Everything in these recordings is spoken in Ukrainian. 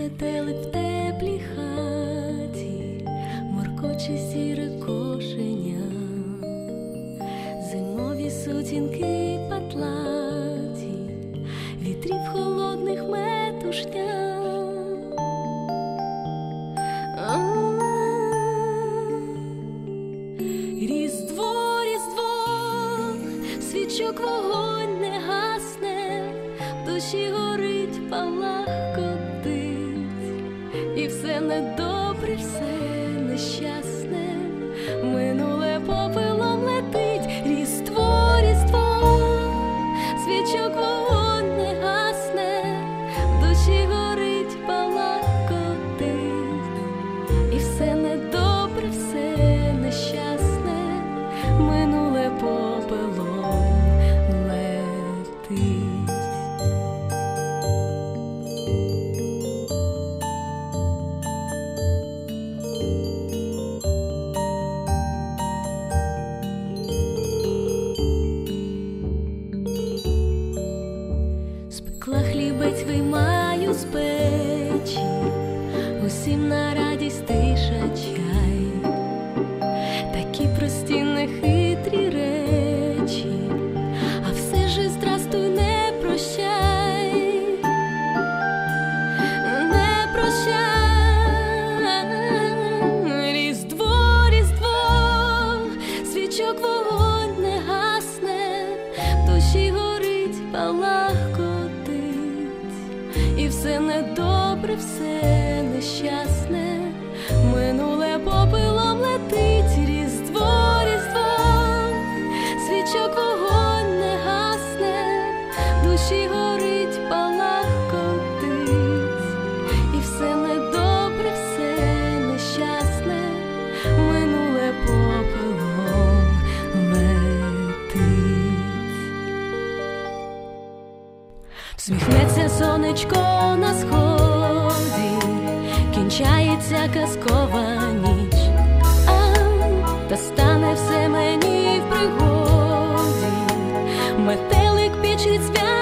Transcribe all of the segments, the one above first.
Метелик в теплій хаті, моркоче сіре кошеня, зимові сутінки патлаті, вітрів холодних метушня. Різдво, різдво, свічок вогонь не гасне, душі горить, все недобре, все нещасне, минуле попелом печі, усім на радість тиша чай, такі прості нехитрі речі, а все ж здрастуй, не прощай, не прощай, різдво, різдво, свічок вогонь не гасне, в душі горить, і все недобре, все нещасне, минуле попилом летить, різдво, різдво, свічок вогонь не гасне, душі горить, сонечко на сході, кінчається казкова ніч, а та стане все мені в пригоді, метелик пічить різдвяний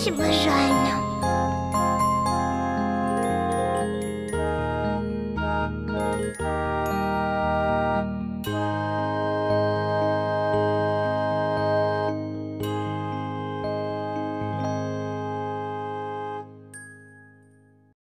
是不是安